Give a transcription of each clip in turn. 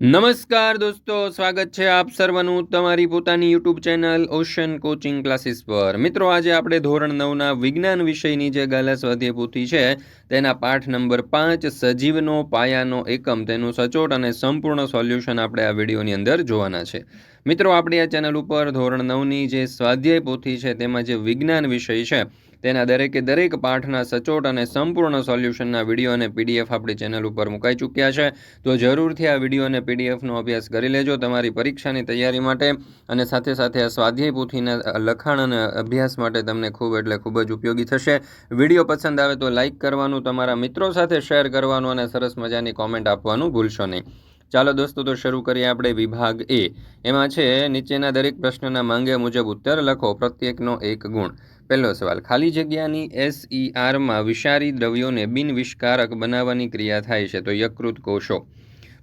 નમસ્કાર દોસ્તો, સ્વાગત છે આપ સર્વનું તમારી પોતાની YouTube channel Ocean Coaching Classes પર. મિત્રો, આજે આપણે ધોરણ નવના વિજ્ઞાન વિષયની જે ગાલા સ્વાધ્યાય પૂતી છે, તેના પાઠ નંબર પાંચ, સજીવનો પાયાનો એકમ. તેનું સચોટ અને સંપૂર્ણ સોલ્યુશન આપણે આ વિડીયોની અંદર જોવાના છે. મિત્રો, આપણી આ ચેનલ ઉપર ધોરણ નવની જે સ્વાધ્યાય પોથી છે, તેમાં જે વિજ્ઞાન વિષય છે, તેના દરેકે દરેક પાઠના સચોટ અને સંપૂર્ણ સોલ્યુશનના વીડિયો અને પીડીએફ આપણી ચેનલ ઉપર મુકાઈ ચૂક્યા છે. તો જરૂરથી આ વીડિયો અને પીડીએફનો અભ્યાસ કરી લેજો તમારી પરીક્ષાની તૈયારી માટે અને સાથે સાથે આ સ્વાધ્યાય પોથીના લખાણ અને અભ્યાસ માટે તમને ખૂબ એટલે ખૂબ જ ઉપયોગી થશે. વીડિયો પસંદ આવે તો લાઇક કરવાનું, તમારા મિત્રો સાથે શેર કરવાનું અને સરસ મજાની કોમેન્ટ આપવાનું ભૂલશો નહીં. ચાલો દોસ્તો, તો શરૂ કરીએ આપણે વિભાગ એ. એમાં છે, નીચેના દરેક પ્રશ્નના માંગે મુજબ ઉત્તર લખો, પ્રત્યેકનો એક ગુણ. પહેલો સવાલ, ખાલી જગ્યાની એસઈઆરમાં વિષારી દ્રવ્યોને બિનવિષકારક બનાવવાની ક્રિયા થાય છે, તો યકૃત કોષો.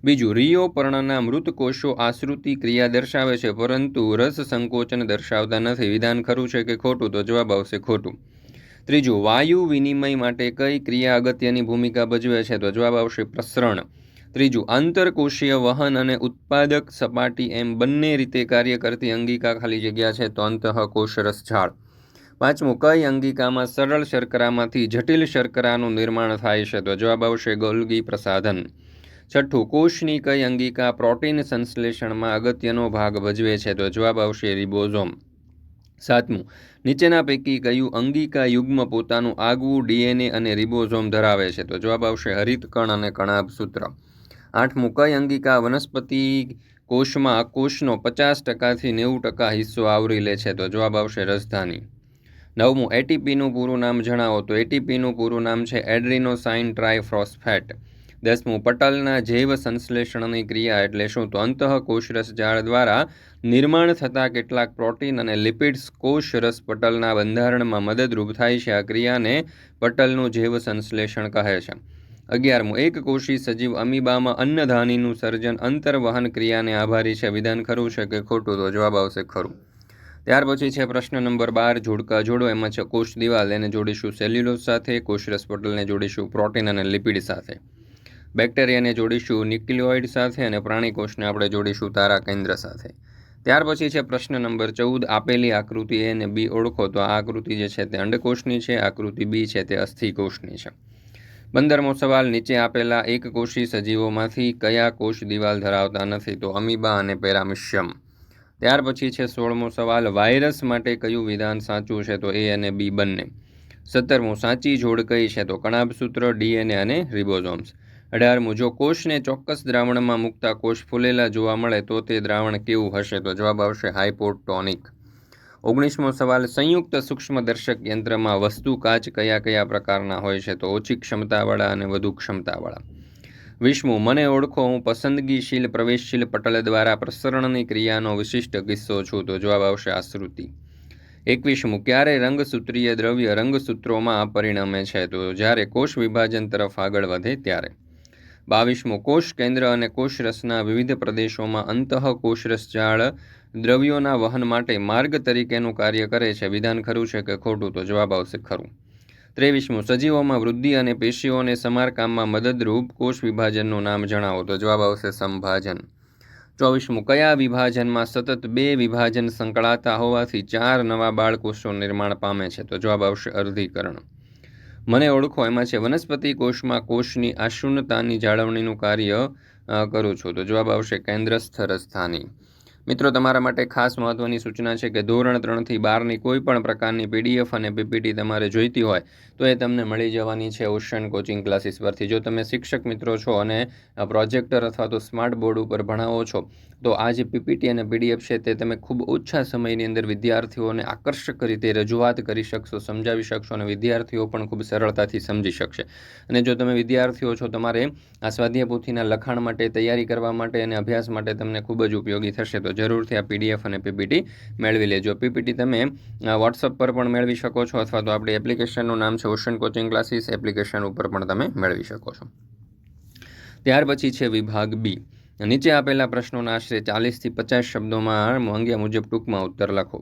બીજું, રિયો પર્ણના મૃત કોષો આશ્રુતિ ક્રિયા દર્શાવે છે, પરંતુ રસ સંકોચન દર્શાવતા નથી. વિધાન ખરું છે કે ખોટું, તો જવાબ આવશે ખોટું. ત્રીજું, વાયુ વિનિમય માટે કઈ ક્રિયા અગત્યની ભૂમિકા ભજવે છે, તો જવાબ આવશે પ્રસરણ. ત્રીજું, આંતરકોષીય વહન અને ઉત્પાદક સપાટી એમ બંને રીતે કાર્ય કરતી અંગિકા ખાલી જગ્યા છે, તો અંતઃકોષરસ ઝાડ પાંચમું, કઈ અંગિકામાં સરળ શર્કરામાંથી જટિલ શર્કરાનું નિર્માણ થાય છે, તો જવાબ આવશે ગોલ્ગી પ્રસાધન. છઠ્ઠું, કોષની કઈ અંગિકા પ્રોટીન સંશ્લેષણમાં અગત્યનો ભાગ ભજવે છે, તો જવાબ આવશે રિબોઝોમ. સાતમું, નીચેના પૈકી કયું અંગિકા યુગ્મ પોતાનું આગવું ડીએનએ અને રિબોઝોમ ધરાવે છે, તો જવાબ આવશે હરિતકણ અને કણાભ સૂત્ર આઠમું કઈ અંગિકા વનસ્પતિ કોષમાં કોષનો પચાસ ટકાથી નેવું ટકા હિસ્સો આવરી લે છે, તો જવાબ આવશે રાજધાની. નવમું, એટીપીનું પૂરું નામ જણાવો, તો એટીપીનું પૂરું નામ છે એડ્રીનોસાઇન ટ્રાયફ્રોસ્ફેટ દસમું, પટલના જૈવ સંશ્લેષણની ક્રિયા એટલે શું? તો અંતઃકોષરસ જાળ દ્વારા નિર્માણ થતા કેટલાક પ્રોટીન અને લિપિડ્સ કોષરસ પટલના બંધારણમાં મદદરૂપ થાય છે. આ ક્રિયાને પટલનું જૈવ સંશ્લેષણ કહે છે. અગિયારમું, એક કોષી સજીવ અમીબામાં અન્નધાનીનું સર્જન અંતર્વહન ક્રિયાને આભારી છે. વિધાન ખરું છે કે ખોટું? તો જવાબ આવશે ખરું. ત્યાર પછી છે પ્રશ્ન નંબર બાર, જોડકા જોડો. એમાં છે કોષ દિવાલ. એને જોડીશું સેલ્યુલોઝ સાથે, કોષરસ પટલને જોડીશું પ્રોટીન અને લિપિડ સાથે. બેક્ટેરિયાને જોડીશું ન્યુક્લિયોઇડ સાથે અને પ્રાણી કોષને આપણે જોડીશું તારા કેન્દ્ર સાથે. ત્યાર પછી છે પ્રશ્ન નંબર ચૌદ, આપેલી આકૃતિ એ અને બી ઓળખો. તો આ આકૃતિ જે છે તે અંડકોષની છે, આકૃતિ બી છે તે અસ્થિકોષની છે. પંદરમો સવાલ નીચે આપેલા એક કોષી સજીવોમાંથી કયા કોષ દિવાલ ધરાવતા નથી તો અમીબા અને પેરામિશિયમ. ત્યાર પછી છે સોળમો સવાલ, વાયરસ માટે કયું વિધાન સાચું છે તો એ અને બી બંને. સત્તરમું, સાચી જોડ કઈ છે તો કણાભસૂત્ર ડીએનએ અને રિબોઝોમ્સ અઢારમું, જો કોષને ચોક્કસ દ્રાવણમાં મૂકતા કોષ ફૂલેલા જોવા મળે તો તે દ્રાવણ કેવું હશે તો જવાબ આવશે હાઇપોટોનિક ઓગણીસમો સવાલ, સંયુક્ત સૂક્ષ્મદર્શક યંત્રમાં વસ્તુ કાચ કયા કયા પ્રકારના હોય છે? તો ઓછી ક્ષમતાવાળા અને વધુ ક્ષમતાવાળા. વિષ્ણુ, મને ઓળખો, હું પસંદગીશીલ, પ્રવેશશીલ પટલ દ્વારા પ્રસરણની ક્રિયાનો વિશિષ્ટ કિસ્સો છું, તો જવાબ આવશે આશ્રુતિ. એકવીસમું ક્યારે રંગસૂત્રીય દ્રવ્ય રંગસૂત્રોમાં પરિણમે છે? તો જ્યારે કોષ વિભાજન તરફ આગળ વધે ત્યારે. બાવીસમું કોષ કેન્દ્ર અને કોષરસના વિવિધ પ્રદેશોમાં અંતઃ કોષરસ જાળ દ્રવ્યોના વહન માટે માર્ગ તરીકેનું કાર્ય કરે છે. વિધાન ખરું છે કે ખોટું? તો જવાબ આવશે ખરું. ત્રેવીસમું, સજીવોમાં વૃદ્ધિ અને પેશીઓને સમારકામમાં મદદરૂપ કોષ વિભાજનનું નામ જણાવો. તો જવાબ આવશે સંભાજન. ચોવીસમું, કયા વિભાજનમાં સતત બે વિભાજન સંકળાતા હોવાથી ચાર નવા બાળકોષો નિર્માણ પામે છે? તો જવાબ આવશે અર્ધીકરણ. મને ઓળખો, એમાં છે, વનસ્પતિ કોષમાં કોષની આશૂન્યતાની જાળવણીનું કાર્ય કરું છું. તો જવાબ આવશે કેન્દ્રસ્થ રસ્થાની મિત્રો, તમારા માટે ખાસ મહત્ત્વની સૂચના છે કે ધોરણ ત્રણથી બારની કોઈ પણ પ્રકારની પીડીએફ અને પીપીટી તમારે જોઈતી હોય, તો એ તમને મળી જવાની છે ઓશન કોચિંગ ક્લાસીસ પરથી. જો તમે શિક્ષક મિત્રો છો અને પ્રોજેક્ટર અથવા તો સ્માર્ટ બોર્ડ ઉપર ભણાવો છો, તો આ જે પીપીટી અને પીડીએફ છે તે તમે ખૂબ ઓછા સમયની અંદર વિદ્યાર્થીઓને આકર્ષક રીતે રજૂઆત કરી શકશો, સમજાવી શકશો અને વિદ્યાર્થીઓ પણ ખૂબ સરળતાથી સમજી શકશે. અને જો તમે વિદ્યાર્થીઓ છો, તમારે આ સ્વાધ્યાય પોથીના લખાણ માટે, તૈયારી કરવા માટે અને અભ્યાસ માટે તમને ખૂબ જ ઉપયોગી થશે. તો જરૂરથી આ પીડીએફ અને પીપીટી મેળવી લેજો. પીપીટી તમે વોટ્સઅપ પર પણ મેળવી શકો છો અથવા તો આપણી એપ્લિકેશનનું નામ છે ઓશન કોચિંગ ક્લાસીસ એપ્લિકેશન ઉપર પણ તમે મેળવી શકો છો. ત્યાર પછી છે વિભાગ બી નીચે આપેલા પ્રશ્નોના આશરે ચાલીસથી પચાસ શબ્દોમાં માંગ્યા મુજબ ટૂંકમાં ઉત્તર લખો.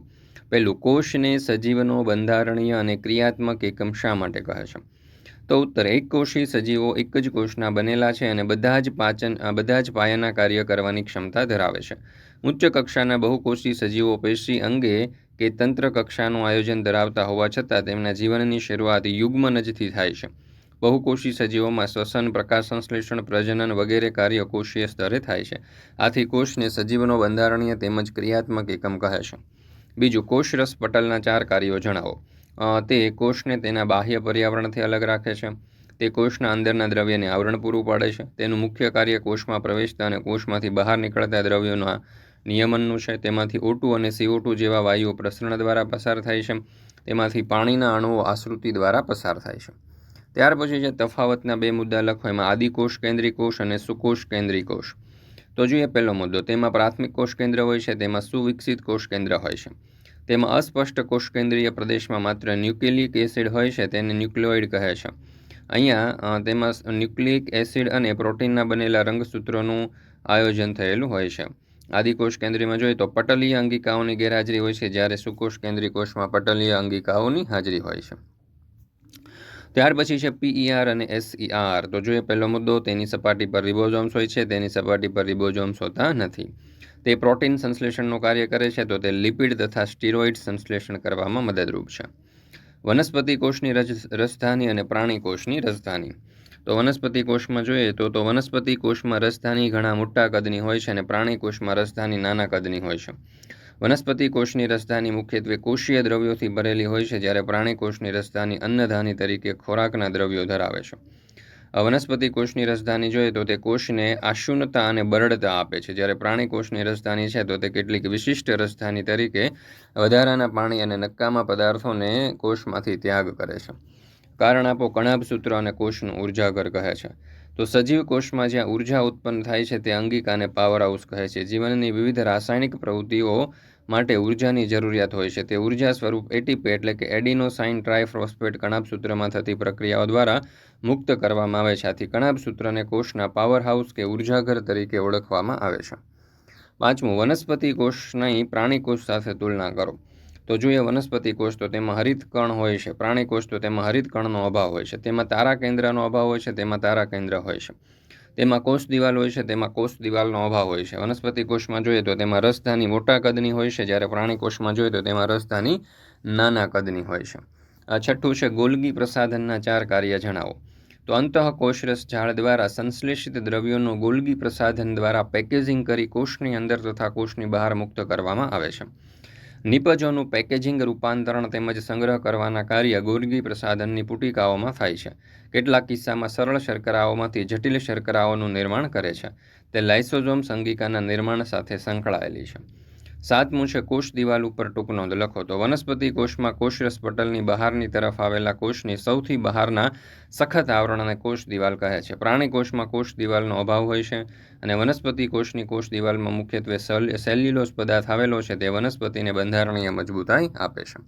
પહેલું, કોષને સજીવનો બંધારણીય અને ક્રિયાત્મક એકમ શા માટે કહે છે? તો ઉત્તર, એક કોષી સજીવો એક જ કોષના બનેલા છે અને બધા જ પાચન બધા જ પાયાના કાર્ય કરવાની ક્ષમતા ધરાવે છે. ઉચ્ચ કક્ષાના બહુકોષી સજીવો પેશી અંગે કે તંત્ર કક્ષાનું આયોજન ધરાવતા હોવા છતાં તેમના જીવનની શરૂઆત યુગ્મનજથી થાય છે. બહુકોષી સજીવોમાં શ્વસન પ્રકાશ સંશ્લેષણ પ્રજનન વગેરે કાર્ય કોષીય સ્તરે થાય છે. આથી કોષને સજીવનો બંધારણીય તેમજ ક્રિયાત્મક એકમ કહે છે. બીજું, કોષરસ પટલના ચાર કાર્યો જણાવો. તે કોષને તેના બાહ્ય પર્યાવરણથી અલગ રાખે છે. તે કોષના અંદરના દ્રવ્યને આવરણ પૂરું પાડે છે. તેનું મુખ્ય કાર્ય કોષમાં પ્રવેશતા અને કોષમાંથી બહાર નીકળતા દ્રવ્યોના નિયમનનું છે. તેમાંથી ઓટુ અને સીઓટું જેવા વાયુઓ પ્રસરણ દ્વારા પસાર થાય છે. તેમાંથી પાણીના અણુઓ આશ્રુતિ દ્વારા પસાર થાય છે. ત્યાર પછી જે તફાવતના બે મુદ્દા લખો, એમાં આદિકોષ કેન્દ્રી કોષ અને સુકોષ, કેન્દ્રી કોષ. તો જોઈએ પહેલો મુદ્દો, તેમાં પ્રાથમિક કોષ કેન્દ્ર હોય છે, તેમાં સુવિકસિત કોષ કેન્દ્ર હોય છે. તેમાં અસ્પષ્ટ કોષ કેન્દ્રીય પ્રદેશમાં માત્ર ન્યુક્લિક એસિડ હોય છે, તેને ન્યુક્લિઓઇડ કહે છે. અહીંયા તેમાં ન્યુક્લિક એસિડ અને પ્રોટીનના બનેલા રંગસૂત્રોનું આયોજન થયેલું હોય છે. આદિકોષ કેન્દ્રીમાં જોઈએ તો પટલીય અંગિકાઓની ગેરહાજરી હોય છે, જ્યારે સુકોષ કેન્દ્રી કોષમાં પટલીય અંગિકાઓની હાજરી હોય છે. ત્યાર પછી છે પીઈઆર અને એસઈઆર તો જોઈએ પહેલો મુદ્દો, તેની સપાટી પર રિબોઝોમ્સ હોય છે, તેની સપાટી પર રિબોઝોમ્સ હોતા નથી. તે પ્રોટીન સંશ્લેષણનું કાર્ય કરે છે, તો તે લિપિડ તથા સ્ટીરોઇડ સંશ્લેષણ કરવામાં મદદરૂપ છે. વનસ્પતિ કોષની રજ- રસધાની અને પ્રાણી કોષની રસધાની તો વનસ્પતિ કોષમાં જોઈએ તો તો વનસ્પતિ કોષમાં રસધાની ઘણા મોટા કદની હોય છે અને પ્રાણી કોષમાં રસધાની નાના કદની હોય છે. વનસ્પતિ કોષની રસધાની મુખ્યત્વે કોષીય દ્રવ્યોથી ભરેલી હોય છે, જ્યારે પ્રાણી કોષની રસધાની અન્નધાની તરીકે ખોરાકના દ્રવ્યો ધરાવે છે. વનસ્પતિ કોષની રસધાની જોઈએ તો તે કોષને આશુનતા અને બરડતા આપે છે. જ્યારે પ્રાણી કોષની રસધાની છે તો તે કેટલીક વિશિષ્ટ રસધાની તરીકે વધારાના પાણી અને નક્કામાં પદાર્થોને કોષમાંથી ત્યાગ કરે છે. કારણ આપો કણાભ સૂત્ર અને કોષનું ઉર્જાઘર કહે છે. તો સજીવ કોષમાં જ્યાં ઊર્જા ઉત્પન્ન થાય છે, તે અંગિકાને પાવર હાઉસ કહે છે. જીવનની વિવિધ રાસાયણિક પ્રવૃત્તિઓ માટે ઉર્જાની જરૂરિયાત હોય છે. તે ઊર્જા સ્વરૂપ એટીપી એટલે કે એડિનોસાઇન ટ્રાયફોસ્ફેટ કણાભ સૂત્રમાં થતી પ્રક્રિયાઓ દ્વારા મુક્ત કરવામાં આવે છે. આથી કણાભ સૂત્રને કોષના પાવર હાઉસ કે ઉર્જાઘર તરીકે ઓળખવામાં આવે છે. પાંચમું, વનસ્પતિ કોષની પ્રાણી કોષ સાથે તુલના કરો. તો જોઈએ વનસ્પતિ કોષ તો તેમાં હરિત કણ હોય છે. પ્રાણી કોષ તો તેમાં હરિત કણનો અભાવ હોય છે. તેમાં તારા કેન્દ્રનો અભાવ હોય છે. તેમાં તારા કેન્દ્ર હોય છે. તેમાં કોષ દિવાલ હોય છે, તેમાં કોષ દિવાલનો અભાવ હોય છે. વનસ્પતિ કોષમાં જોઈએ તો તેમાં રસધાની મોટા કદની હોય છે, જ્યારે પ્રાણી કોષમાં જોઈએ તો તેમાં રસધાની નાના કદની હોય છે. આ છઠ્ઠું છે, ગોલગી પ્રસાધનના ચાર કાર્ય જણાવો. તો અંતઃકોષરસ ઝાડ દ્વારા સંશ્લેષિત દ્રવ્યોનું ગોલગી પ્રસાધન દ્વારા પેકેજિંગ કરી કોષની અંદર તથા કોષની બહાર મુક્ત કરવામાં આવે છે. નિપજોનું પેકેજિંગ રૂપાંતરણ તેમજ સંગ્રહ કરવાના કાર્ય ગોરગી પ્રસાધનની પુટિકાઓમાં થાય છે. કેટલાક કિસ્સામાં સરળ શર્કરાઓમાંથી જટિલ શર્કરાઓનું નિર્માણ કરે છે. તે લાઇસોઝોમ સંગિકાના નિર્માણ સાથે સંકળાયેલી છે. સાતમું છે કોષ દિવાલ ઉપર ટૂંક નોંધ લખો તો વનસ્પતિ કોષમાં કોષરસ પટલની બહારની તરફ આવેલા કોષની સૌથી બહારના સખત આવરણને કોષ દિવાલ કહે છે. પ્રાણી કોષમાં કોષ દિવાલનો અભાવ હોય છે અને વનસ્પતિ કોષની કોષ દિવાલમાં મુખ્યત્વે સેલ્યુલોસ પદાર્થ આવેલો છે તે વનસ્પતિને બંધારણીય મજબૂતાઈ આપે છે.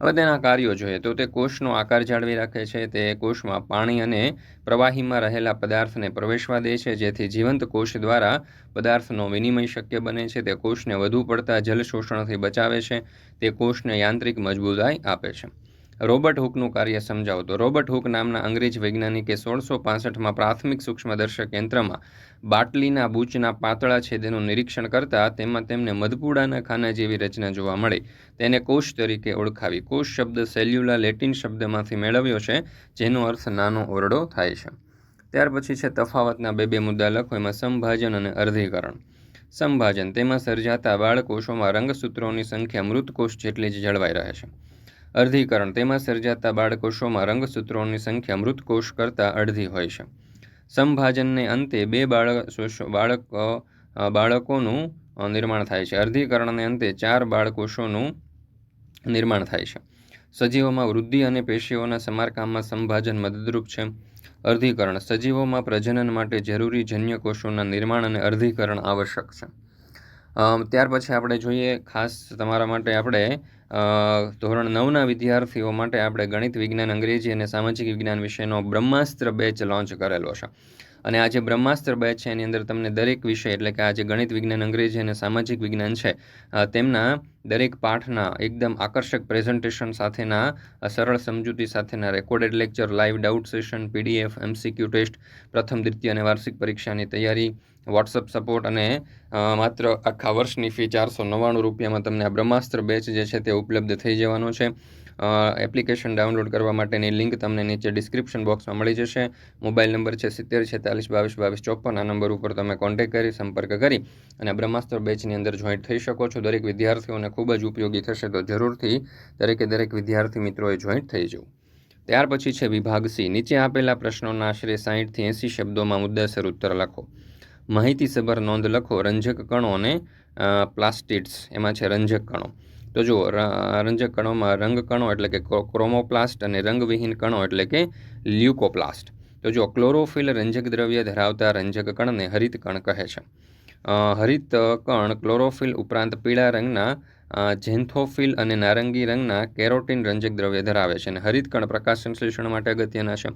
હવે તેના કાર્યો જોઈએ તો તે કોષનો આકાર જાળવી રાખે છે, તે કોષમાં પાણી અને પ્રવાહીમાં રહેલા પદાર્થને પ્રવેશવા દે છે, જેથી જીવંત કોષ દ્વારા પદાર્થનો વિનિમય શક્ય બને છે, તે કોષને વધુ પડતા જલ શોષણથી બચાવે છે, તે કોષને યાંત્રિક મજબૂતાઈ આપે છે. રોબર્ટ હુકનું કાર્ય સમજાવો. તો રોબર્ટ હુક નામના અંગ્રેજ વૈજ્ઞાનિકે સોળસો પાસઠમાં પ્રાથમિક સૂક્ષ્મદર્શક યંત્રમાં બાટલીના બૂચના પાતળા છેદેનું નિરીક્ષણ કરતા તેમાં તેમને મધપુડાના ખાના જેવી રચના જોવા મળી. તેને કોષ તરીકે ઓળખાવી. કોષ શબ્દ સેલ્યુલા લેટિન શબ્દમાંથી મેળવ્યો છે, જેનો અર્થ નાનો ઓરડો થાય છે. ત્યાર પછી છે તફાવતના બે બે મુદ્દા લખો. એમાં સંભાજન અને અર્ધીકરણ. સંભાજન. તેમાં સર્જાતા બાળકોષોમાં રંગસૂત્રોની સંખ્યા મૃતકોષ જેટલી જ જળવાઈ રહે છે. અર્ધીકરણ. તેમાં સર્જાતા બાળકોષોમાં રંગસૂત્રોની સંખ્યા મૃત કોષ કરતાં અડધી હોય છે. સંભાજનને અંતે બે બાળક બાળક બાળકોનું નિર્માણ થાય છે. અર્ધીકરણને અંતે ચાર બાળકોષોનું નિર્માણ થાય છે. સજીવોમાં વૃદ્ધિ અને પેશીઓના સમારકામમાં સંભાજન મદદરૂપ છે. અર્ધીકરણ. સજીવોમાં પ્રજનન માટે જરૂરી જન્યકોષોના નિર્માણ અને અર્ધીકરણ આવશ્યક છે. ત્યાર પછી આપણે જોઈએ ખાસ તમારા માટે આપણે ધોરણ નવના વિદ્યાર્થીઓ માટે આપણે ગણિત વિજ્ઞાન અંગ્રેજી અને સામાજિક વિજ્ઞાન વિષયનો બ્રહ્માસ્ત્ર બેચ લોન્ચ કરેલો છે. અને આ જે બ્રહ્માસ્ત્ર બેચ છે, એની અંદર તમને દરેક વિષય, એટલે કે આ જે ગણિત વિજ્ઞાન, અંગ્રેજી અને સામાજિક વિજ્ઞાન છે તેમના દરેક પાઠના એકદમ આકર્ષક પ્રેઝન્ટેશન સાથેના સરળ સમજૂતી સાથેના recorded lecture live doubt session PDF MCQ test પ્રથમ, દ્વિતીય અને વાર્ષિક પરીક્ષાની તૈયારી વોટ્સઅપ સપોર્ટ અને માત્ર આખા વર્ષની ફી ચારસો નવ્વાણું રૂપિયામાં તમને આ બ્રહ્માસ્ત્ર બેચ જે છે તે ઉપલબ્ધ થઈ જવાનો છે. એપ્લિકેશન ડાઉનલોડ કરવા માટેની લિંક તમને નીચે ડિસ્ક્રિપ્શન બોક્સમાં મળી જશે. મોબાઈલ નંબર છે સિત્તેર, છેતાલીસ, બાવીસ બાવીસ, ચોપન, આ નંબર ઉપર તમે કોન્ટેક્ટ કરી, સંપર્ક કરી અને બ્રહ્માસ્ત્ર બેચની અંદર જોઈન્ટ થઈ શકો છો. દરેક વિદ્યાર્થીઓને ખૂબ જ ઉપયોગી થશે તો જરૂરથી દરેકે દરેક વિદ્યાર્થી મિત્રોએ જોઈન્ટ થઈ જવું. ત્યાર પછી છે વિભાગ સી નીચે આપેલા પ્રશ્નોના આશરે સાહીઠથી એંસી શબ્દોમાં મુદ્દાસર ઉત્તર લખો. માહિતીસભર નોંધ લખો. રંજક કણો અને પ્લાસ્ટિડ્સ એમાં છે રંજક કણો. તો જુઓ રંજક કણોમાં રંગ કણો એટલે કે ક્રોમોપ્લાસ્ટ અને રંગવિહીન કણો એટલે કે લ્યુકોપ્લાસ્ટ. તો જો ક્લોરોફિલ રંજક દ્રવ્ય ધરાવતા રંજક કણને હરિત કણ કહે છે. હરિત કણ ક્લોરોફિલ ઉપરાંત પીળા રંગના જેન્થોફિલ અને નારંગી રંગના કેરોટીન રંજક દ્રવ્ય ધરાવે છે અને હરિત કણ પ્રકાશ સંશ્લેષણ માટે અગત્યના છે.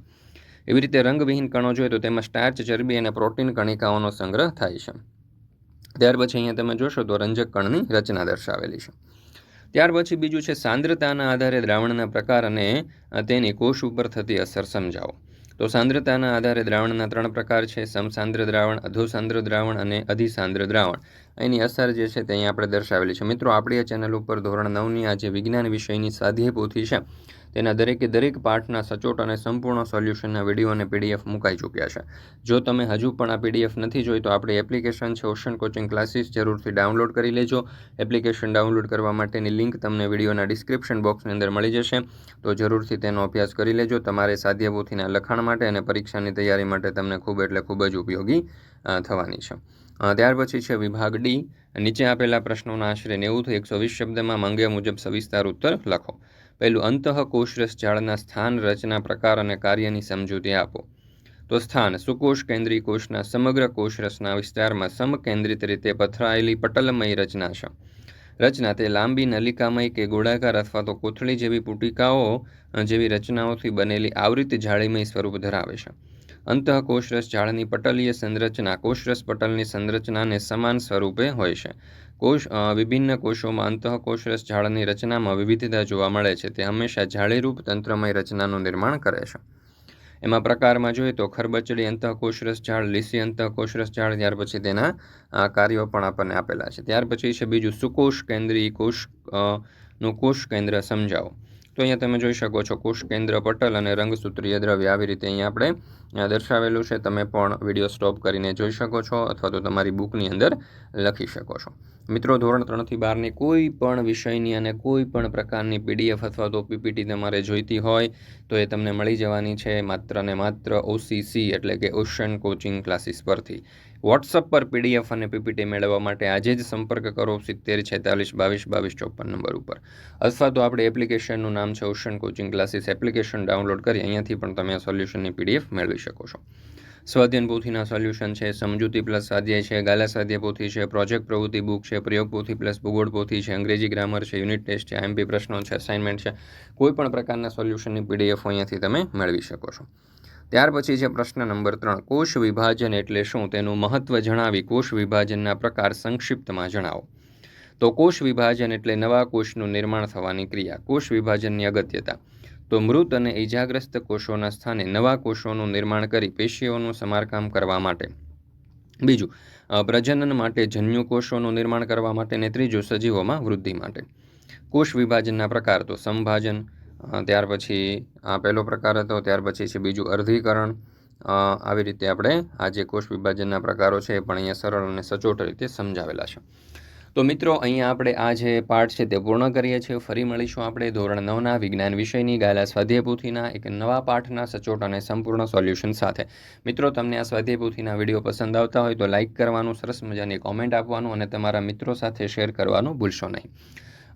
એવી રીતે રંગવિહીન કણો જોઈએ તો તેમાં સ્ટાર્ચ, ચરબી અને પ્રોટીન કણિકાઓનો સંગ્રહ થાય છે. ત્યાર પછી અહીંયા તમે જોશો તો રંજક કણની રચના દર્શાવેલી છે. ત્યાર પછી બીજું છે, સાંદ્રતાના આધારે દ્રાવણના પ્રકાર અને તેની કોષ ઉપર થતી અસર સમજાવો. તો સાંદ્રતાના આધારે દ્રાવણના ત્રણ પ્રકાર છે, સમસાંદ્ર દ્રાવણ, અધોસાંદ્ર દ્રાવણ અને અધિસાંદ્ર દ્રાવણ. એની અસર જે છે તે અહીં આપણે દર્શાવેલી છે. મિત્રો, આપણી આ ચેનલ ઉપર ધોરણ નવની આ જે વિજ્ઞાન વિષયની સાધ્ય પોથી છે તેના દરેકે દરેક પાઠના સચોટ અને સંપૂર્ણ સોલ્યુશનના વીડિયો અને પીડીએફ મુકાઈ ચૂક્યા છે. જો તમે હજુ પણ આ પીડીએફ નથી જોઈ, તો આપણી એપ્લિકેશન છે ઓશન કોચિંગ ક્લાસીસ. જરૂરથી ડાઉનલોડ કરી લેજો. એપ્લિકેશન ડાઉનલોડ કરવા માટેની લિંક તમને વિડીયોના ડિસ્ક્રિપ્શન બોક્સની અંદર મળી જશે. તો જરૂરથી તેનો અભ્યાસ કરી લેજો. તમારે સાધ્યપોથીના લખાણ માટે અને પરીક્ષાની તૈયારી માટે તમને ખૂબ એટલે ખૂબ જ ઉપયોગી થવાની છે. ત્યાર પછી છે વિભાગ ડી. નીચે આપેલા પ્રશ્નોના આશરે નેવુંથી એકસો વીસ શબ્દમાં માંગ્યા મુજબ સવિસ્તાર ઉત્તર લખો. પહેલું અંતઃ કોષરસ જાળના સ્થાન રચના પ્રકાર અને કાર્યની સમજૂતી આપો. તો સ્થાન, સુકોષ કેન્દ્રી કોષના સમગ્ર કોષરસના વિસ્તારમાં સમકેન્દ્રિત રીતે પથરાયેલી પટલમય રચના છે. રચના તે લાંબી નલિકામય કે ગોળાકાર અથવા તો કોથળી જેવી પુટિકાઓ જેવી રચનાઓથી બનેલી આવૃત જાળીમય સ્વરૂપ ધરાવે છે. અંતઃ ઝાડની પટલીય સંરચના કોષરસ પટલની સંરચનાને સમાન સ્વરૂપે હોય છે. કોષ વિભિન્ન કોષોમાં અંતઃકોષરસ ઝાળની રચનામાં વિવિધતા જોવા મળે છે. તે હંમેશા જાળીરૂપ તંત્રમય રચનાનું નિર્માણ કરે છે. એમાં પ્રકારમાં જોઈએ તો ખરબચડી અંતઃકોષરસ ઝાડ લીસી અંતઃકોષરસ ઝાડ ત્યાર પછી તેના કાર્યો પણ આપણને આપેલા છે. ત્યાર પછી છે બીજું સુકોષ કેન્દ્રીય કોષનું કોષ કેન્દ્ર સમજાવો. તો અહીંયા તમે જોઈ શકો છો કુશ કેન્દ્ર પટલ અને રંગસૂત્રીય દ્રવ્ય આવી રીતે અહીંયા આપણે દર્શાવેલું છે. તમે પણ વીડિયો સ્ટોપ કરીને જોઈ શકો છો અથવા તો તમારી બુકની અંદર લખી શકો છો. મિત્રો, ધોરણ ત્રણથી બારની કોઈ પણ વિષયની અને કોઈ પણ પ્રકારની પીડીએફ અથવા તો પીપીટી તમારે જોઈતી હોય તો એ તમને મળી જવાની છે માત્ર ને માત્ર ઓસીસી એટલે કે ઓશન કોચિંગ ક્લાસીસ પરથી. વોટ્સઅપ પર પીડીએફ અને પીપીટી મેળવવા માટે આજે જ સંપર્ક કરો સિત્તેર છેતાલીસ બાવીસ બાવીસ ચોપન નંબર ઉપર. અથવા તો આપણે એપ્લિકેશનનું નામ છે Ocean Coaching Classes application download કરી અહીંયાથી પણ તમે આ સોલ્યુશનની પીડીએફ મેળવી શકો છો. સ્વાધ્યન પોથીના સોલ્યુશન છે, સમજૂતી પ્લસ સ્વાધ્યાય છે, ગાલા સ્વાધ્યાય પોથી છે, પ્રોજેક્ટ પ્રવૃત્તિ બુક છે, પ્રયોગ પોથી પ્લસ ભૂગોળ પોથી છે, અંગ્રેજી ગ્રામર છે, યુનિટ ટેસ્ટ છે, આઈએમપી પ્રશ્નો છે અસાઇનમેન્ટ છે. કોઈ પણ પ્રકારના સોલ્યુશનની પીડીએફ અહીંયાથી તમે મેળવી શકો છો. ત્યાર પછી છે પ્રશ્ન નંબર ત્રણ, કોષ વિભાજન એટલે શું? તેનું મહત્વ જણાવી કોષ વિભાજનના પ્રકાર સંક્ષિપ્તમાં જણાવો. તો કોષ વિભાજન એટલે નવા કોષનું નિર્માણ થવાની ક્રિયા, કોષ વિભાજનની અગત્યતા. તો મૃત અને ઇજાગ્રસ્ત કોષોના સ્થાને નવા કોષોનું નિર્માણ કરી પેશીઓનું સમારકામ કરવા માટે. બીજું પ્રજનન માટે જન્યુ કોષોનું નિર્માણ કરવા માટે અને ત્રીજું, સજીવોમાં વૃદ્ધિ માટે. કોષ વિભાજનના પ્રકાર તો સંભાજન ત્યાર પછી આ પહેલો પ્રકાર હતો, ત્યાર પછી છે બીજું અર્ધીકરણ. આવી રીતે આપણે આ જે કોષ વિભાજનના પ્રકારો છે એ પણ અહીંયા સરળ અને સચોટ રીતે સમજાવેલા છે. તો મિત્રો, અહીંયા આપણે આ જે પાઠ છે તે પૂર્ણ કરીએ છીએ. ફરી મળીશું આપણે ધોરણ નવના વિજ્ઞાન વિષયની ગાયલા સ્વાધ્યાય પોથીના એક નવા પાઠના સચોટ અને સંપૂર્ણ સોલ્યુશન સાથે. મિત્રો, તમને આ સ્વાધ્યાય પોથીના વીડિયો પસંદ આવતા હોય તો લાઇક કરવાનું, સરસ મજાની કોમેન્ટ આપવાનું અને તમારા મિત્રો સાથે શેર કરવાનું ભૂલશો નહીં.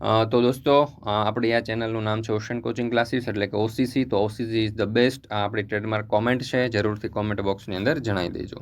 તો દોસ્તો આપણી આ ચેનલનું નામ છે ઓશન કોચિંગ ક્લાસીસ એટલે કે ઓસીસી તો ઓસીસી ઇઝ ધ બેસ્ટ આ આપણી ટ્રેડમાર્ક કોમેન્ટ છે, જરૂરથી કોમેન્ટ બોક્સની અંદર જણાવી દેજો.